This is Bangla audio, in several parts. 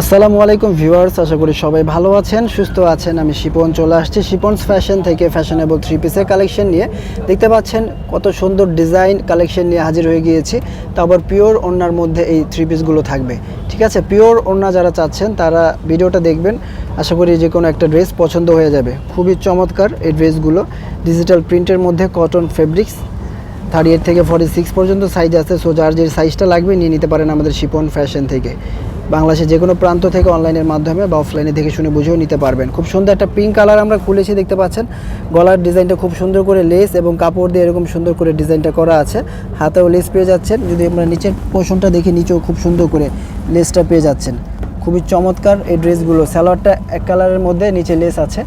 আসসালামু আলাইকুম ভিউয়ার্স, আশা করি সবাই ভালো আছেন, সুস্থ আছেন। আমি শিপন, চলে আসছি শিপনস ফ্যাশন থেকে ফ্যাশনেবল থ্রি পিসের কালেকশন নিয়ে। দেখতে পাচ্ছেন কত সুন্দর ডিজাইন কালেকশন নিয়ে হাজির হয়ে গিয়েছি। তো আবার পিওর ওড়নার মধ্যে এই থ্রি পিসগুলো থাকবে। ঠিক আছে, পিওর ওড়না যারা চাচ্ছেন, তারা ভিডিওটা দেখবেন। আশা করি যে কোনো একটা ড্রেস পছন্দ হয়ে যাবে। খুবই চমৎকার এই ড্রেসগুলো। ডিজিটাল প্রিন্টের মধ্যে কটন ফেব্রিক্স থার্টি এইট থেকে ফর্টি সিক্স পর্যন্ত সাইজ আছে। সো যার যে সাইজটা লাগবে, নিয়ে নিতে পারেন আমাদের শিপন ফ্যাশন থেকে। বাংলাদেশের যে কোনো প্রান্ত থেকে অনলাইনের মাধ্যমে বা অফলাইনে দেখে শুনে বুঝেও নিতে পারবেন। খুব সুন্দর একটা পিঙ্ক কালার আমরা খুলেছি, দেখতে পাচ্ছেন। গলার ডিজাইনটা খুব সুন্দর করে লেস এবং কাপড় দিয়ে এরকম সুন্দর করে ডিজাইনটা করা আছে। হাতেও লেস পেয়ে যাচ্ছেন। যদি আমরা নিচের পোষণটা দেখি, নিচেও খুব সুন্দর করে লেসটা পেয়ে যাচ্ছেন। খুবই চমৎকার এই ড্রেসগুলো স্যালোয়ারটা এক কালারের মধ্যে নিচে লেস আছে।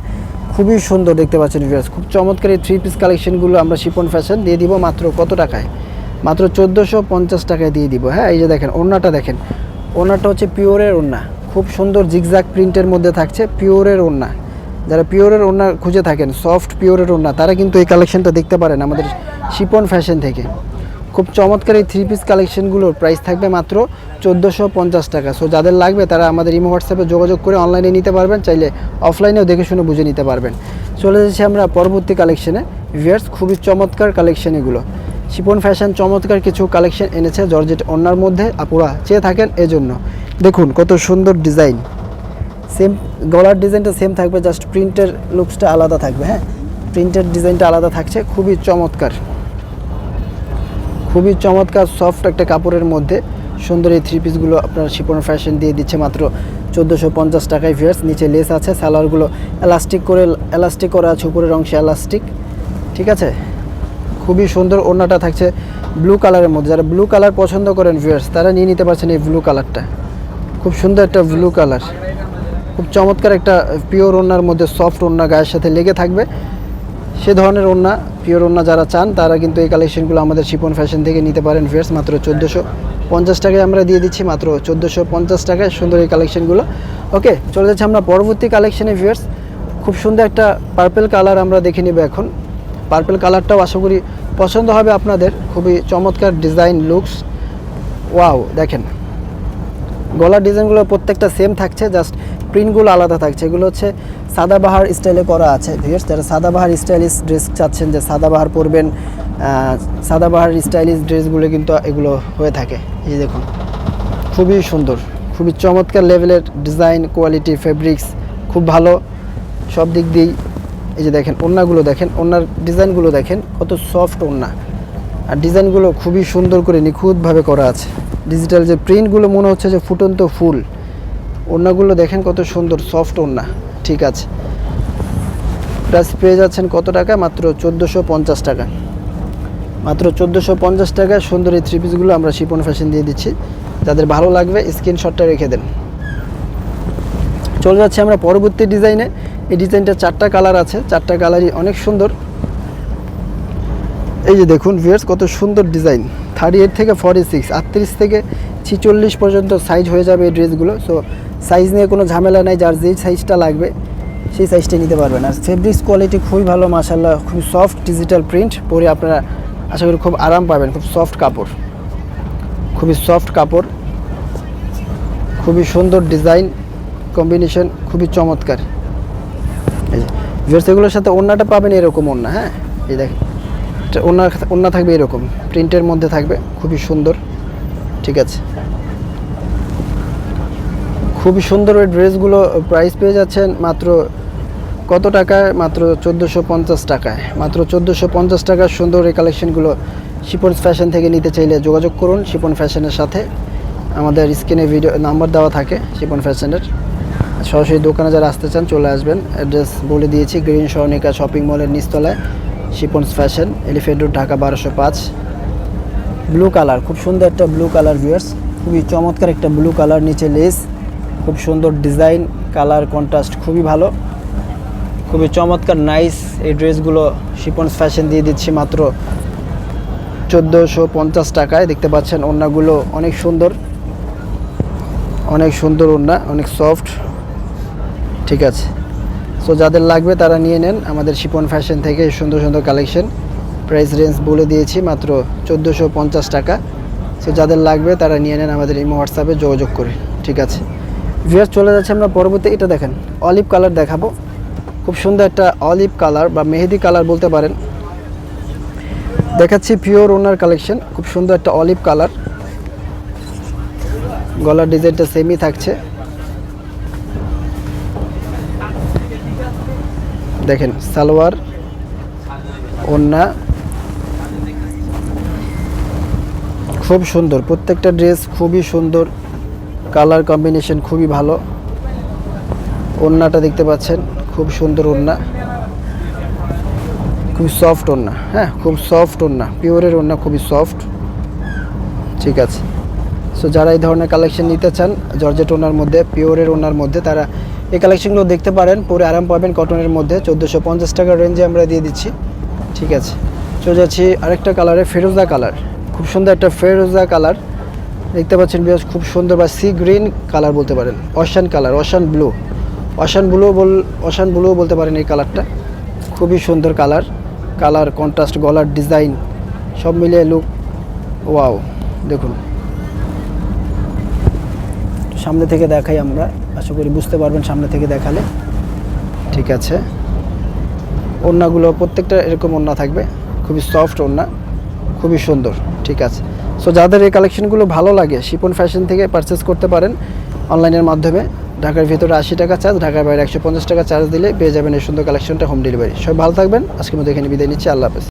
খুবই সুন্দর দেখতে পাচ্ছেন ভিউয়ার্স খুব চমৎকার এই থ্রি পিস কালেকশনগুলো আমরা শিপন ফ্যাশন দিয়ে দিব মাত্র কত টাকায়? মাত্র চোদ্দোশো পঞ্চাশ টাকায় দিয়ে দিব। হ্যাঁ এই যে দেখেন, ওড়নাটা দেখেন। ওড়নাটা হচ্ছে পিওরের ওড়না। খুব সুন্দর জিগজ্যাগ প্রিন্টের মধ্যে থাকছে পিওরের ওড়না। যারা পিওরের ওড়না খুঁজে থাকেন সফট পিওরের ওড়না, তারা কিন্তু এই কালেকশনটা দেখতে পারেন আমাদের শিপন ফ্যাশন থেকে। খুব চমৎকার এই থ্রি পিস কালেকশনগুলোর প্রাইস থাকবে মাত্র চোদ্দোশো পঞ্চাশ টাকা। সো যাদের লাগবে তারা আমাদের ইমো হোয়াটসঅ্যাপে যোগাযোগ করে অনলাইনে নিতে পারবেন, চাইলে অফলাইনেও দেখে শুনে বুঝে নিতে পারবেন। চলে যাচ্ছি আমরা পরবর্তী কালেকশনে ভিয়ার্স খুবই চমৎকার কালেকশন এগুলো শিপন ফ্যাশন চমৎকার কিছু কালেকশন এনেছে জর্জেট অন্যার মধ্যে আপুরা চেয়ে থাকেন এজন্য। দেখুন কত সুন্দর ডিজাইন। সেম গলার ডিজাইনটা সেম থাকবে জাস্ট প্রিন্টের লুকসটা আলাদা থাকবে হ্যাঁ? প্রিন্টের ডিজাইনটা আলাদা থাকছে, খুবই চমৎকার। খুবই চমৎকার সফট একটা কাপড়ের মধ্যে। সুন্দর এই থ্রি পিসগুলো আপনার শিপন ফ্যাশন দিয়ে দিচ্ছে মাত্র চোদ্দোশো পঞ্চাশ টাকায় ভিয়ার্স নিচে লেস আছে, সালোয়ারগুলো এলাস্টিক করে এলাস্টিক করা আছে, উপরের অংশে এলাস্টিক ঠিক আছে? খুবই সুন্দর ওড়নাটা থাকছে ব্লু কালারের মধ্যে। যারা ব্লু কালার পছন্দ করেন ভিউয়ার্স তারা নিয়ে নিতে পারছেন এই ব্লু কালারটা খুব সুন্দর একটা ব্লু কালার খুব চমৎকার একটা পিওর ওড়নার মধ্যে সফট ওড়না গায়ের সাথে লেগে থাকবে। সে ধরনের ওড়না পিওর ওড়না যারা চান, তারা কিন্তু এই কালেকশনগুলো আমাদের শিপন ফ্যাশন থেকে নিতে পারেন ভিউয়ার্স মাত্র চোদ্দোশো পঞ্চাশ টাকায় আমরা দিয়ে দিচ্ছি, মাত্র চোদ্দোশো পঞ্চাশ টাকায় সুন্দর এই কালেকশনগুলো ওকে চলে যাচ্ছে আমরা পরবর্তী কালেকশনে ভিউয়ার্স খুব সুন্দর একটা পার্পেল কালার আমরা দেখে নিব এখন। পার্পেল কালারটাও আশা করি পছন্দ হবে আপনাদের। খুবই চমৎকার ডিজাইন লুকস ওয়াও দেখেন। গলার ডিজাইনগুলো প্রত্যেকটা সেম থাকছে জাস্ট প্রিন্টগুলো আলাদা থাকছে। এগুলো হচ্ছে সাদাবাহার স্টাইলে করা আছে ভিউয়ার্স যারা সাদাবাহার স্টাইলিশ ড্রেস চাচ্ছেন, যে সাদাবাহার পরবেন সাদাবাহার স্টাইলিশ ড্রেসগুলো কিন্তু এগুলো হয়ে থাকে। এই দেখুন, খুবই সুন্দর, খুবই চমৎকার লেভেলের ডিজাইন কোয়ালিটি ফেব্রিক্স খুব ভালো। সব দিক দিয়েই এই যে দেখেন ওড়নাগুলো দেখেন ওড়নার ডিজাইনগুলো দেখেন, কত সফট ওড়না আর ডিজাইনগুলো খুবই সুন্দর করে নিখুঁতভাবে করা আছে। ডিজিটাল যে প্রিন্টগুলো মনে হচ্ছে যে ফুটন্ত ফুল ওড়নাগুলো দেখেন কত সুন্দর সফট ওড়না ঠিক আছে। প্রাইস পেয়ে যাচ্ছেন কত টাকা? মাত্র চোদ্দোশো পঞ্চাশ টাকা। মাত্র চোদ্দোশো পঞ্চাশ টাকায় সুন্দর এই থ্রি পিসগুলো আমরা শিপন ফ্যাশন দিয়ে দিচ্ছি। যাদের ভালো লাগবে স্ক্রিনশটটা রেখে দেন। চলে যাচ্ছে আমরা পরবর্তী ডিজাইনে এই ডিজাইনটা চারটা কালার আছে, চারটা কালারই অনেক সুন্দর। এই যে দেখুন ভিয়ার্স কত সুন্দর ডিজাইন। থার্টি এইট থেকে ফর্টি সিক্স আটত্রিশ থেকে ছিচল্লিশ পর্যন্ত সাইজ হয়ে যাবে এই ড্রেসগুলো সো সাইজ নিয়ে কোনো ঝামেলা নাই, যার যেই সাইজটা লাগবে, সেই সাইজটা নিতে পারবেন। আর ফেব্রিক্স কোয়ালিটি খুবই ভালো মাসাল্লাহ খুবই সফট ডিজিটাল প্রিন্ট পরে আপনারা আশা করি খুব আরাম পাবেন, খুব সফট কাপড়। খুবই সফট কাপড়, খুবই সুন্দর ডিজাইন কম্বিনেশন খুবই চমৎকার। ভিউয়ার্স সাথে ওড়নাটা পাবেন এরকম ওড়না হ্যাঁ? এই দেখেন, এটা ওড়না ওড়না থাকবে এরকম, প্রিন্টের মধ্যে থাকবে, খুবই সুন্দর, ঠিক আছে? খুবই সুন্দর ওই ড্রেসগুলো প্রাইস পেয়ে যাচ্ছেন মাত্র কত টাকায়? মাত্র চোদ্দোশো পঞ্চাশ টাকায়। মাত্র চোদ্দোশো পঞ্চাশ টাকার সুন্দর এই কালেকশনগুলো শিপন ফ্যাশন থেকে নিতে চাইলে যোগাযোগ করুন, শিপন ফ্যাশনের সাথে। আমাদের স্ক্রিনে ভিডিও, নাম্বার দেওয়া থাকে, শিপন ফ্যাশনের। সরাসরি দোকানে যারা আসতে চান, চলে আসবেন। অ্যাড্রেস বলে দিয়েছি, গ্রিন সরণিকা শপিং মলের নিচতলায়, Shipon's fashion elephant road Dhaka বারোশো পাঁচ। ব্লু কালার খুব সুন্দর একটা ব্লু কালার ভিউয়ার্স খুবই চমৎকার একটা ব্লু কালার নিচে লেস খুব সুন্দর ডিজাইন কালার কন্ট্রাস্ট খুবই ভালো। খুবই চমৎকার নাইস এই ড্রেসগুলো শিপন্স ফ্যাশন দিয়ে দিচ্ছি মাত্র চোদ্দোশো পঞ্চাশ টাকায়। দেখতে পাচ্ছেন, ওড়নাগুলো অনেক সুন্দর। অনেক সুন্দর ওড়না, অনেক সফট ঠিক আছে। সো যাদের লাগবে তারা নিয়ে নেন। আমাদের শিপন ফ্যাশন থেকে সুন্দর সুন্দর কালেকশন প্রাইস রেঞ্জ বলে দিয়েছি মাত্র চোদ্দোশো পঞ্চাশ টাকা। সো যাদের লাগবে তারা নিয়ে নেন আমাদের ইমো হোয়াটসঅ্যাপে যোগাযোগ করে। ঠিক আছে। ভিয়ার চলে যাচ্ছে আমরা পরবর্তী, এটা দেখেন অলিভ কালার দেখাবো। খুব সুন্দর একটা অলিভ কালার বা মেহেদি কালার বলতে পারেন। দেখাচ্ছি পিওর ওনার কালেকশন খুব সুন্দর একটা অলিভ কালার গলার ডিজাইনটা সেমই থাকছে। দেখেন, সালোয়ার ওন্না খুব সুন্দর, প্রত্যেকটা ড্রেস খুবই সুন্দর কালার কম্বিনেশন খুবই ভালো। ওন্নাটা দেখতে পাচ্ছেন, খুব সুন্দর ওন্না খুব সফট ওন্না হ্যাঁ খুব সফট ওন্না পিওরের ওন্না খুবই সফট ঠিক আছে। সো যারা এই ধরনের কালেকশন নিতে চান, জর্জেট ওনার মধ্যে পিওরের ওনার মধ্যে, তারা এই কালেকশনগুলো দেখতে পারেন। পরে আরাম পাবেন কটনের মধ্যে। চোদ্দোশো পঞ্চাশ টাকার রেঞ্জে আমরা দিয়ে দিচ্ছি। ঠিক আছে। চলে যাচ্ছি আরেকটা কালারে ফেরোজা কালার খুব সুন্দর একটা ফেরোজা কালার দেখতে পাচ্ছেন বেশ খুব সুন্দর বা সি গ্রিন কালার বলতে পারেন। Ocean colour ocean blue ocean blue বল অশান ব্লু বলতে পারেন এই কালারটা খুবই সুন্দর কালার কালার কন্ট্রাস্ট গলার ডিজাইন সব মিলিয়ে লুক ওয়াও দেখুন। সামনে থেকে দেখাই আমরা। আশা করি বুঝতে পারবেন সামনে থেকে দেখালে। ঠিক আছে। ওড়নাগুলো প্রত্যেকটা এরকম ওড়না থাকবে। খুবই সফট ওড়না, খুবই সুন্দর। ঠিক আছে। সো যাদের এই কালেকশনগুলো ভালো লাগে, শিপন ফ্যাশন থেকে পারচেস করতে পারেন অনলাইনের মাধ্যমে। ঢাকার ভিতরে আশি টাকা চার্জ ঢাকার বাইরে একশো পঞ্চাশ টাকা চার্জ দিলে পেয়ে যাবেন এই সুন্দর কালেকশনটা হোম ডেলিভারি সবাই ভালো থাকবেন। আজকের মধ্যে এখানে বিদায় নিচ্ছি। আল্লাহ হাফেজ।